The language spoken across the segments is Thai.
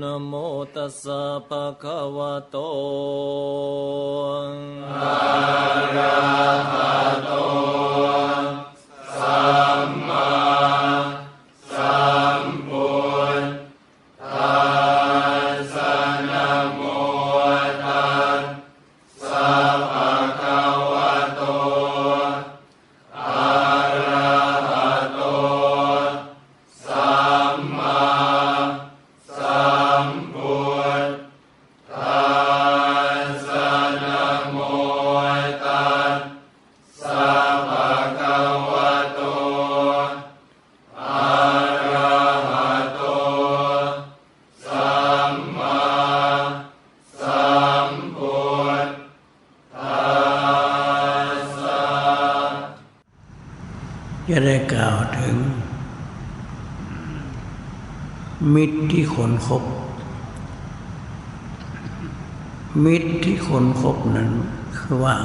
นโมตัสสะภะคะวะโตอะระหะโตสัมมา กล่าวถึง มิตรที่คนคบ มิตรที่คนคบนั้นคือว่า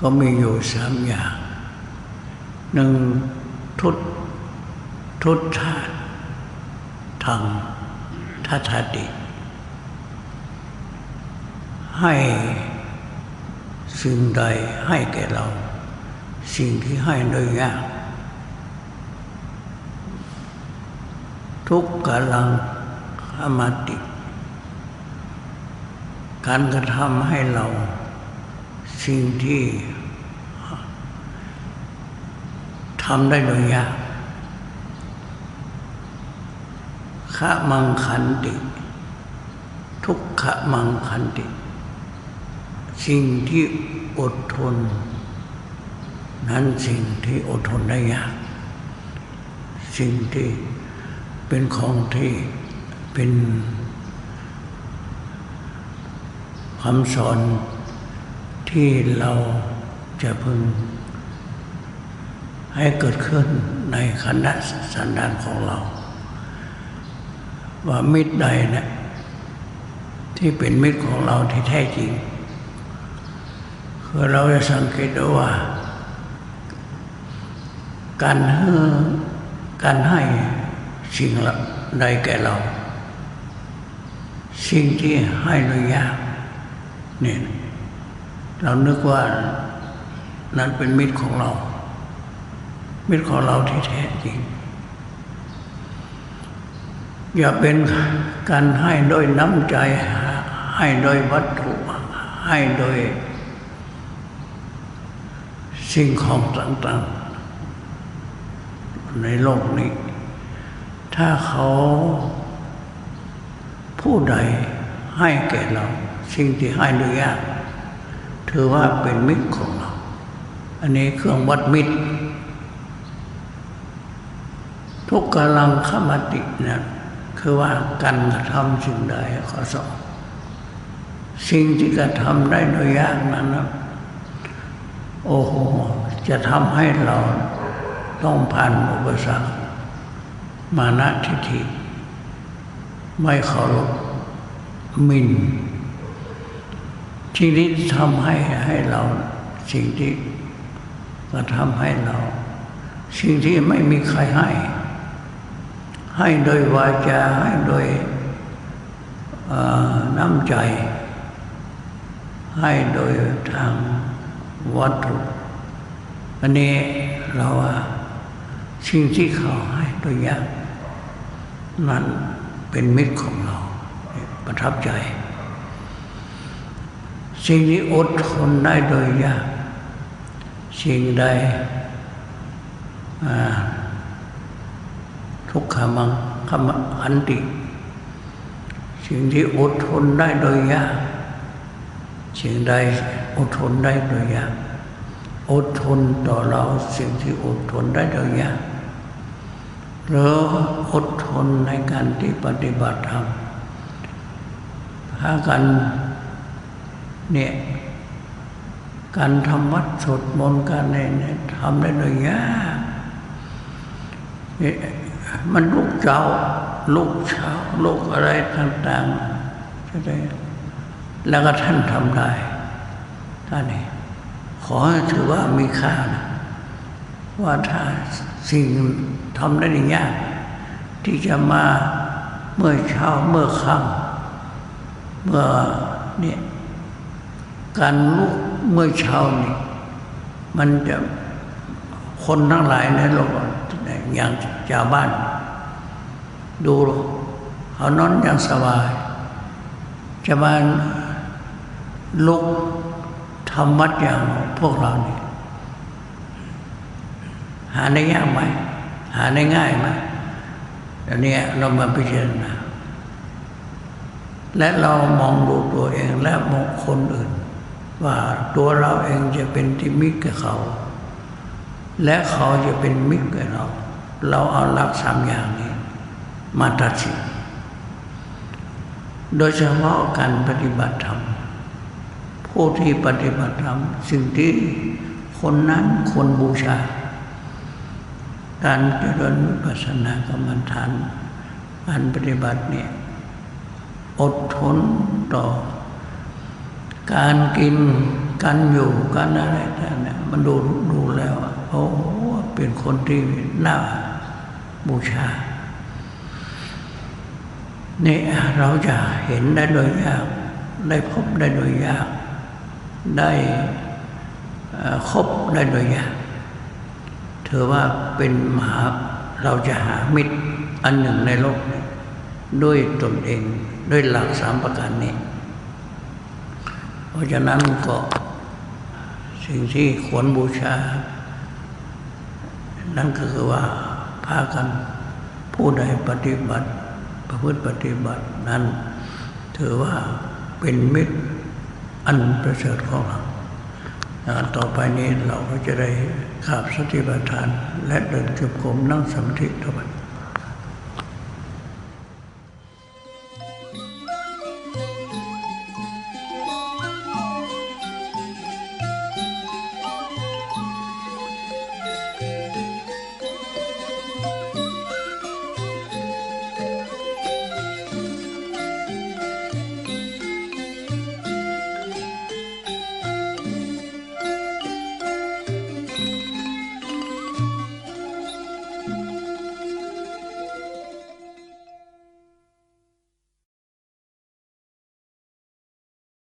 ก็มีอยู่สามอย่างหนึ่งทุตทุตธาตุทางทัตติให้สิ่งใดให้แก่เรา สิ่งที่ให้โดยยากทุกกำลังขมติ การกระทำให้เรา สิ่งที่ทำได้โดยยากขะมังคันติ ทุกขะมังคันติ สิ่งที่อดทน นั้นสิ่งที่อดทนได้ยาก สิ่งที่เป็นของที่เป็นคำสอนที่เราจะพึงให้เกิดขึ้นในคณะสันดานของเรา ว่ามิตรใดเนะี่ยที่เป็นมิตรของเราที่แท้จริง คือเราจะสังเกตได้ว่า การให้การให้สิ่งใดแก่เรา สิ่งที่ให้โดยยากเนี่ยเรานึกว่านั้นเป็นมิตรของเรา มิตรของเราที่แท้จริง อย่าเป็นการให้โดยน้ำใจให้โดยวัตถุให้โดยสิ่งของต่างๆ ในโลกนี้ ถ้าเขาผู้ใดให้แก่เรา สิ่งที่ให้โดยยากถือว่าเป็นมิตรของเรา อันนี้เครื่องวัดมิตร ทุกกำลังขมตินะคือว่าการกระทำสิ่งใดขอสอนสิ่งที่กระทำได้โดยยากนั้นนะโอ้โหจะทำให้เรา ต้องผ่านอุปสรรค มานะทิฏฐิ ไม่เคารพมินสิ่งที่ทำให้ให้เราสิ่งที่กระทำให้เรา สิ่งที่ไม่มีใครให้ ให้โดยวาจาให้โดยน้ำใจ ให้โดยทางวัตถุ อันนี้เราว่า สิ่งที่เขาให้โดยยากนั้นเป็นมิตรของเราประทับใจ สิ่งที่อดทนได้โดยยากสิ่งใดทุกขมังขมอันติ สิ่งที่อดทนได้โดยยากสิ่งใดอดทนได้โดยยากอดทนต่อเราสิ่งที่อดทนได้โดยยาก หรืออดทนในการที่ปฏิบัติธรรมถ้ากันเนี่ยการทำวัดสดมนต์การเนี่ยทำได้โดยยากมันลูกเจ้าลูกเช้าลูกอะไรต่างๆจะได้แล้วก็ท่านทำได้ท่านนี่ขอถือว่ามีค่านะว่าถ้า สิ่งทำได้ยากที่จะมาเมื่อเช้าเมื่อค่ำเมื่อเนี่ยการลุกเมื่อเช้านี่มันจะคนทั้งหลายในโลกอย่างชาวบ้าน ดูเขานอนอย่างสบายชาวบ้านลุกทำวัดอย่างพวกเรานี่ หาได้ยากไหมหาได้ง่ายไหมอันนี้เรามาพิจารณาและเรามองดูตัวเองและมองคนอื่น ว่าตัวเราเองจะเป็นที่มิตรกับเขา และเขาจะเป็นมิตรกับเรา เราเอาหลักสามอย่างนี้ มาตัดสินโดยเฉพาะการปฏิบัติธรรมผู้ที่ปฏิบัติธรรมสิ่งที่คนนั้นคนบูชา การเจริญวิปัสสนากรรมฐานการปฏิบัติเนี่ยอดทนต่อ การกินการอยู่การอะไรต่างเนี่ยมันดูดูแล้วโอ้โหเป็นคนที่น่าบูชานี่เราจะเห็นได้โดยยาก ได้พบได้โดยยาก ได้เอ่อคบได้โดยยาก เธอว่าเป็นมหาเราจะหามิตรอันหนึ่งในโลกนี้ด้วยตนเองด้วยหลักสามประการนี้ เพราะฉะนั้นก็สิ่งที่ควรบูชา นั่นก็คือว่าพากันผู้ใดปฏิบัติ ประพฤติปฏิบัตินั้น ถือว่าเป็นมิตรอันประเสริฐของเรา ต่อไปนี้เราก็จะได้ขาบสติปัฏฐาน และเดินจุกลมนั่งสมาธิต่อไป